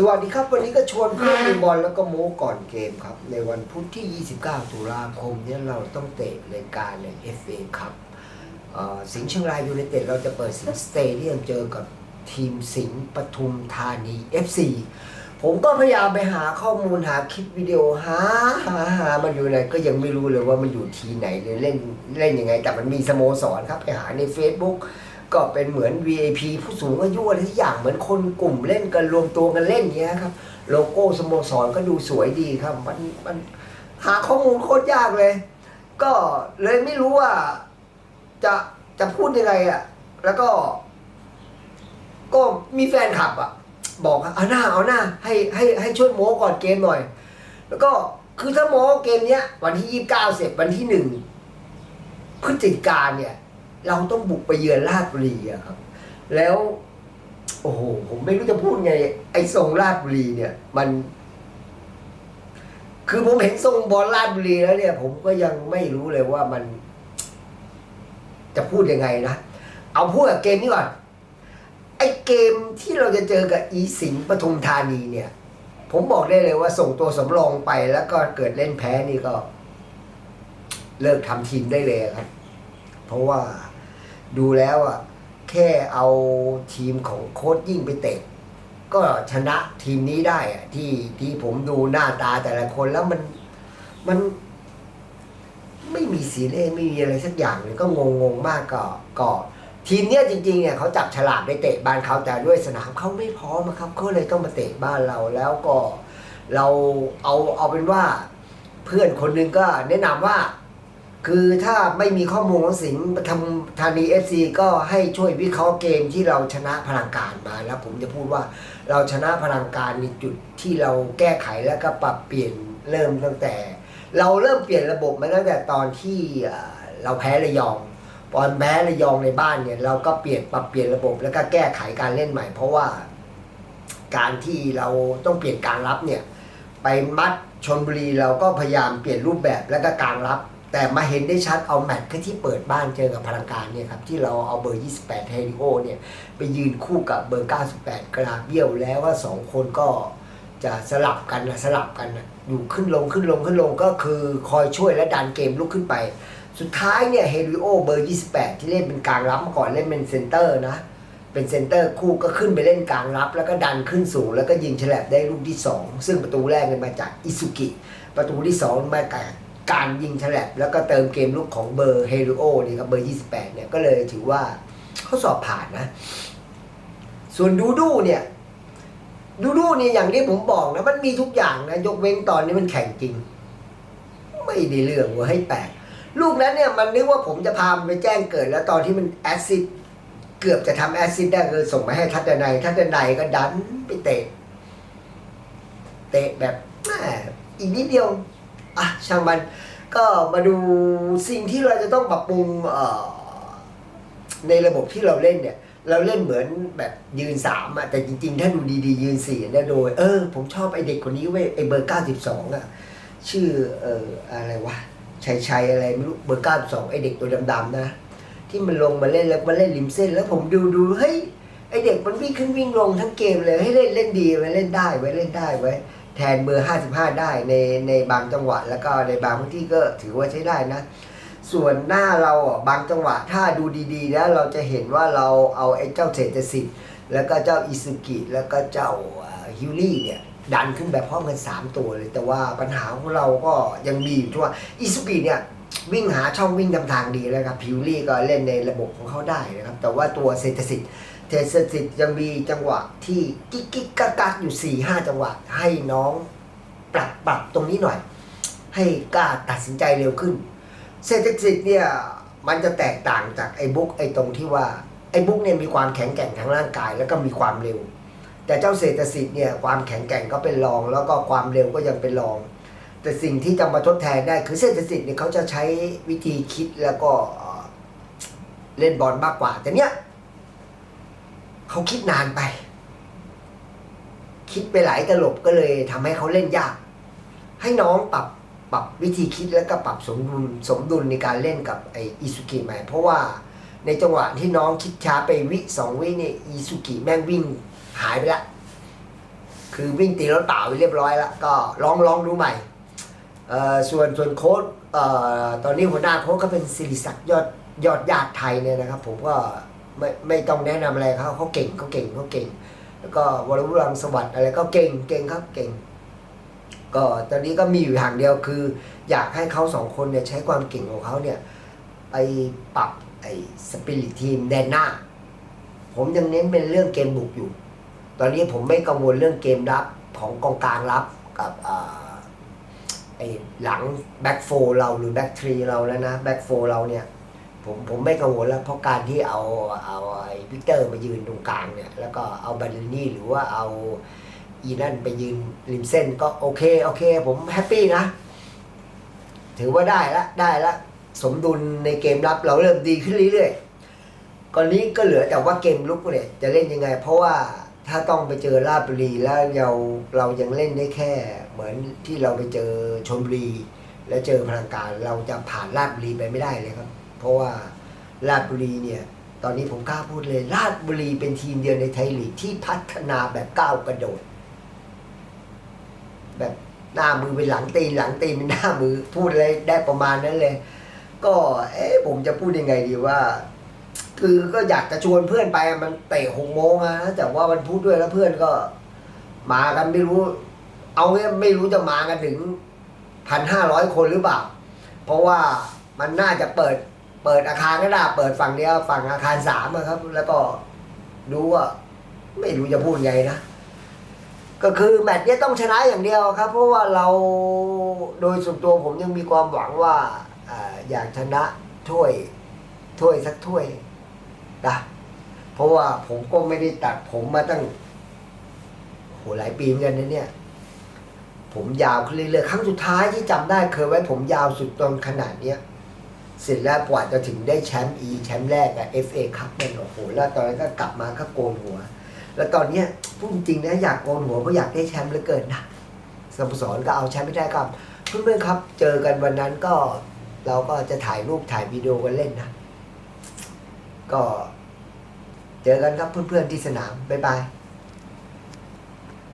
สวัสดีครับ วันนี้ก็ชวนเพื่อนดูบอลแล้วก็โม้ก่อนเกมครับ ในวันพุธที่ 29 ตุลาคมเนี่ยเราต้องเตะรายการใน FA ครับเอ่อสิงห์เชียงรายยูไนเต็ดเราจะเปิดสิงห์สเตเดียมเจอกับทีมสิงห์ปทุมธานี FC ผมก็พยายามไปหาข้อมูลหาคลิปวิดีโอหาหาหามันอยู่ไหนก็ยังไม่รู้เลยว่ามันอยู่ทีไหนหรือเล่นเล่นยังไง แต่มันมีสโมสรครับไปหาใน Facebook ก็เป็นเหมือน VIP ผู้สูงอายุอะไรทุกอย่างเหมือนคนกลุ่มเล่นกันรวมตัวกันเล่นอย่างเงี้ยครับ โลโก้สโมสรก็ดูสวยดีครับ มันมันหาข้อมูลโคตรยากเลย ก็เลยไม่รู้ว่า จะจะพูดยังไงอะ แล้วก็ ก็มีแฟนคลับอะ บอกเอาหน้าเอาหน้า ให้ให้ให้ช่วยโม้ก่อนเกมหน่อย แล้วก็คือถ้าโม้เกมเนี้ย วันที่ยี่สิบเก้าเสร็จวันที่หนึ่งพฤศจิกาเนี่ย เราต้องบุกไปเยือนราชบุรีอะครับ แล้ว โอ้โห ผมไม่รู้จะพูดไง ไอ้ทรงราชบุรีเนี่ย มัน คือผมเห็นทรงบอลราชบุรีแล้วเนี่ย ผมก็ยังไม่รู้เลยว่ามัน จะพูดยังไงนะ เอาพูดกับเกมนี้ก่อน ไอ้เกมที่เราจะเจอกับอีสิงห์ปทุมธานีเนี่ย ผมบอกได้เลยว่าส่งตัวสำรองไปแล้วก็เกิดเล่นแพ้นี่ก็ เลิกทำทีมได้เลยครับ เพราะว่าดูแล้วอะแค่เอาทีมของโค้ชยิ่งไปเตะก็ชนะทีมนี้ได้อะที่ที่ผมดูหน้าตาแต่ละคนแล้วมันมันไม่มีสีเลขไม่มีอะไรสักอย่างเลยก็งงงมากก็ก็ทีมเนี้ยจริงๆเนี่ยเขาจับฉลากไปเตะบ้านเขาแต่ด้วยสนามเขาไม่พร้อมะครับเขาเลยต้องมาเตะบ้านเราแล้วก็เราเอาเอาเป็นว่า เพื่อนคนหนึงก็แนะนำว่า คือถ้าไม่มีข้อมูลของสิงห์ทำธานีเอฟซีก็ให้ช่วยวิเคราะห์เกมที่เราชนะพลังการมา แล้วผมจะพูดว่าเราชนะพลังการในจุดที่เราแก้ไขแล้วก็ปรับเปลี่ยนเริ่มตั้งแต่ เราเริ่มเปลี่ยนระบบมาตั้งแต่ตอนที่เราแพ้ระยองตอนแพ้ระยองในบ้านเนี่ยเราก็เปลี่ยนปรับเปลี่ยนระบบแล้วก็แก้ไขการเล่นใหม่ เพราะว่าการที่เราต้องเปลี่ยนการรับเนี่ย ไปมัดชนบุรีเราก็พยายามเปลี่ยนรูปแบบแล้วก็การรับ แต่มาเห็นได้ชัดเอาแมตช์ที่เปิดบ้านเจอกับพลังการเนี่ยครับที่เราเอาเบอร์ 28เฮริโอเนี่ยไปยืนคู่กับเบอร์ 98กราเบี้ยวแล้วว่าสองคนก็จะสลับกันนะสลับกันนะอยู่ขึ้นลงขึ้นลงขึ้นลงก็คือคอยช่วยและดันเกมลุกขึ้นไป สุดท้ายเนี่ยเฮริโอเบอร์ 28 ที่เล่นเป็นกลางรับมาก่อนเล่นเป็นเซนเตอร์นะ เป็นเซนเตอร์คู่ก็ขึ้นไปเล่นกลางรับ แล้วก็ดันขึ้นสูงแล้วก็ยิงฉลับได้ลูกที่ 2 ซึ่งประตูแรกเนี่ยมาจากอิซุกิประตูที่ 2 มาจาก การยิงฉลับแล้วก็เติมเกมลุกของเบอร์เฮริโอนี่ครับเบอร์ 28 เนี่ยก็เลยถือว่าเขาสอบผ่านนะ ส่วนดูดูเนี่ยดูดูเนี่ยอย่างที่ผมบอกนะมันมีทุกอย่างนะยกเว้นตอนนี้มันแข่งจริง ไม่ได้เรื่องว่าให้แปลกลูกนั้นเนี่ยมันนึกว่าผมจะพามันไปแจ้งเกิด แล้วตอนที่มันแอซิดเกือบจะทำแอซิดได้คือส่งมาให้ทัดนัยทัดนัยก็ดันไปเตะ เตะแบบอีกนิดเดียว อะช่างมันก็มาดูสิ่งที่เราจะต้องปรับปรุงในระบบที่เราเล่นเนี่ย เราเล่นเหมือนแบบยืนสามอะแต่จริงๆ ถ้าดูดีๆ ยืนสี่เนี่ยโดย เออ ผมชอบไอเด็กคนนี้เว้ยไอเบอร์เก้าสิบสองอะชื่อเอออะไรวะชัยชัยอะไรไม่รู้เบอร์เก้าสองไอเด็กตัวดำๆนะ ที่มันลงมาเล่นแล้วมาเล่นริมเส้น แล้วผมดูดูเฮ้ยไอเด็กมันวิ่งขึ้นวิ่งลงทั้งเกมเลยให้เล่นเล่นดีไว้เล่นได้ไว้เล่นได้ไว้ แทนเบอร์ 55 ได้ในในบางจังหวะ แล้วก็ในบางพื้นที่ก็ถือว่าใช้ได้นะ ส่วนหน้าเราบางจังหวะถ้าดูดีๆแล้วเราจะเห็นว่าเราเอาไอ้เจ้าเศรษฐสิทธิ์แล้วก็เจ้าอิซุกิแล้วก็เจ้าฮิวลี่เนี่ยดันขึ้นแบบพร้อมกันสามตัวเลย แต่ว่าปัญหาของเราก็ยังมีอยู่ที่ว่าอิซุกิเนี่ยวิ่งหาช่องวิ่งทำทางดีแล้วครับพิวลี่ก็เล่นในระบบของเขาได้นะครับ แต่ว่าตัวเศรษฐสิทธิ์ เศรษฐสิทธิ์ยังมีจังหวะที่กิ๊กกิ๊กกักกักอยู่สี่ห้าจังหวะ ให้น้องปรับปรับตรงนี้หน่อย ให้กล้าตัดสินใจเร็วขึ้น เศรษฐสิทธิ์เนี่ยมันจะแตกต่างจากไอ้บุ๊กไอ้ตรงที่ว่าไอ้บุ๊กเนี่ยมีความแข็งแกร่งทางร่างกาย แล้วก็มีความเร็ว แต่เจ้าเศรษฐสิทธิ์เนี่ยความแข็งแกร่งก็เป็นรอง แล้วก็ความเร็วก็ยังเป็นรอง แต่สิ่งที่จะมาทดแทนได้คือเศรษฐสิทธิ์เนี่ยเขาจะใช้วิธีคิดแล้วก็เล่นบอลมากกว่าแต่เนี้ย เขาคิดนานไป คิดไปหลายตลบก็เลยทำให้เขาเล่นยาก ให้น้องปรับปรับวิธีคิดแล้วก็ปรับสมดุลสมดุลในการเล่นกับไออิซุกิใหม่ เพราะว่าในจังหวะที่น้องคิดช้าไปวิสองวิเนี่ยอิซุกิแม่งวิ่งหายไปละ คือวิ่งตีรถเปล่าไปเรียบร้อยล้วก็ลองลองดูใหม่เออส่วนส่วนโค้ดเอ่อตอนนี้หัวหน้าโค้ดก็เป็นสิริศักดิ์ยอดยอดญาติไทยเนี่ยนะครับ ผมก็ ไม่ไม่ต้องแนะนำอะไรเขาเขาเก่งเขาเก่งเขาเก่ง แล้วก็วรวุฒิรังสวัสดิ์อะไรก็เก่งเก่งครับเก่ง ก็ตอนนี้ก็มีอยู่อย่างเดียวคือ อยากให้เขาสองคนเนี่ยใช้ความเก่งของเขาเนี่ยไปปรับไอ้สปิริตทีมแดนหน้า ผมยังเน้นเป็นเรื่องเกมบุกอยู่ ตอนนี้ผมไม่กังวลเรื่องเกมรับของกองกลางรับกับไอ้หลังแบ็กโฟเราหรือแบ็กทรีเราแล้วนะแบ็กโฟเราเนี่ย ผมผมไม่กังวลแล้ว เพราะการที่เอาเอาไอ้วิกเตอร์มายืนตรงกลางเนี่ย แล้วก็เอาบัลลินี่หรือว่าเอาอีนั่นไปยืนริมเส้นก็โอเคโอเค ผมแฮปปี้นะ ถือว่าได้ละได้ละ สมดุลในเกมรับเราเริ่มดีขึ้นเรื่อยๆก่อนนี้ก็เหลือแต่ว่าเกมลุกเนี่ยจะเล่นยังไง เพราะว่าถ้าต้องไปเจอราชบุรีแล้วเราเรายังเล่นได้แค่ เหมือนที่เราไปเจอชลบุรี แล้วเจอพลังการเราจะผ่านราชบุรีไปไม่ได้เลยครับ เพราะว่าราชบุรีเนี่ยตอนนี้ผมกล้าพูดเลย ราชบุรีเป็นทีมเดียวในไทยลีกที่พัฒนาแบบก้าวกระโดด แบบหน้ามือเป็นหลังตีนหลังตีนเป็นหน้ามือพูดอะไรได้ประมาณนั้นเลย ก็เอ๊ะผมจะพูดยังไงดีว่า คือก็อยากจะชวนเพื่อนไปมันเตะหกโมงอะนะแต่ว่ามันพูดด้วยแล้วเพื่อนก็ มากันไม่รู้ เอาเนี่ยไม่รู้จะมากันถึงพันห้าร้อยคนหรือเปล่า เพราะว่ามันน่าจะเปิด เปิดอาคารก็ได้เปิดฝั่งเดียวฝั่งอาคารสามครับ แล้วก็ดูว่าไม่รู้จะพูดไงนะ ก็คือแมตช์เนี้ยต้องชนะอย่างเดียวครับ เพราะว่าเราโดยส่วนตัวผมยังมีความหวังว่าอยากชนะถ้วยถ้วยสักถ้วยนะเพราะว่าผมก็ไม่ได้ตัดผมมาตั้งโหหลายปีเหมือนกันนะเนี่ย ผมยาวขึ้นเรื่อยๆครั้งสุดท้ายที่จำได้เคยไว้ผมยาวสุดตอนขนาดเนี้ย เสร็จแล้วกว่าจะถึงได้แชมป์อีแชมป์แรกอะเอฟเอคัพเนี่ยโอ้โห แล้วตอนนั้นก็กลับมาก็โกนหัว แล้วตอนเนี้ยพูดจริงนะอยากโกนหัวเพราะอยากได้แชมป์เหลือเกินนะสโมสรก็เอาแชมป์ไม่ได้ครับ เพื่อนๆครับเจอกันวันนั้นก็เราก็จะถ่ายรูปถ่ายวิดีโอกันเล่นนะ ก็ เจอกันครับเพื่อนๆที่สนามบ๊ายบาย